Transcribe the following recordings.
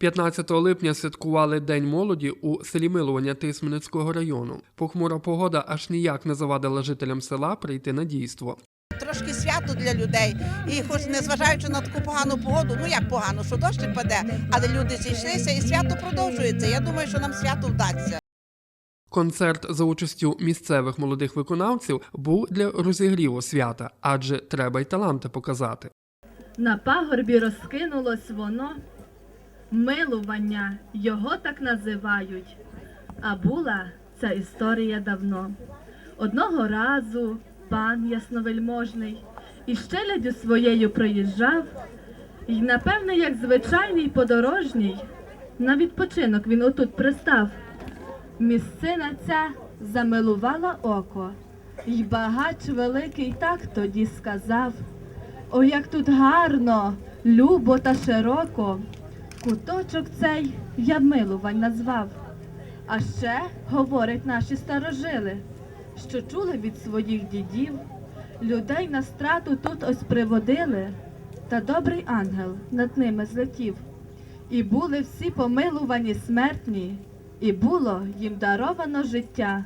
15 липня святкували День молоді у селі Милування Тисменецького району. Похмура погода аж ніяк не завадила жителям села прийти на дійство. Трошки свято для людей. І хоч незважаючи на таку погану погоду, ну як погано, що дощ паде, але люди зійшлися і свято продовжується. Я думаю, що нам свято вдасться. Концерт за участю місцевих молодих виконавців був для розігріву свята, адже треба й таланти показати. На пагорбі розкинулось воно, милування його так називають. А була ця історія давно. Одного разу пан ясновельможний із челядю своєю проїжджав, і, напевне, як звичайний подорожній, на відпочинок він отут пристав. Місцина ця замилувала око, й багач великий так тоді сказав. О, як тут гарно, любо та широко. Куточок цей я милувань назвав. А ще, говорять наші старожили, що чули від своїх дідів, людей на страту тут ось приводили, та добрий ангел над ними злетів. І були всі помилувані смертні, і було їм даровано життя.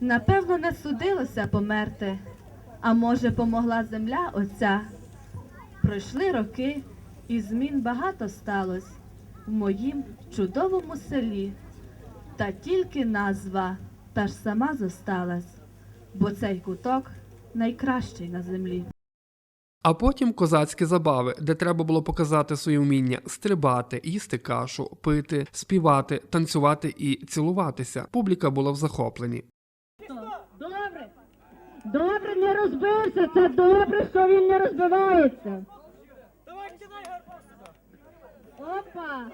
Напевно, не судилося померти, а може, помогла земля оця. Пройшли роки, і змін багато сталось в моїм чудовому селі. Та тільки назва та ж сама зосталась, бо цей куток найкращий на землі. А потім козацькі забави, де треба було показати своє вміння стрибати, їсти кашу, пити, співати, танцювати і цілуватися. Публіка була в захопленні. Добре. Добре, не розбився. Це добре, що він не розбивається. Опа.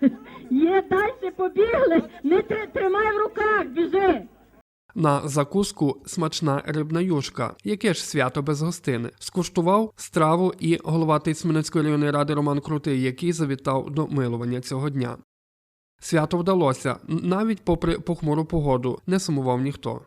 Є далі побігли. Не тр- тримай в руках, біжи. На закуску смачна рибна юшка, яке ж свято без гостини. Скуштував страву і голова Тисменецької районної ради Роман Крутий, який завітав до милування цього дня. Свято вдалося, навіть попри похмуру погоду, не сумував ніхто.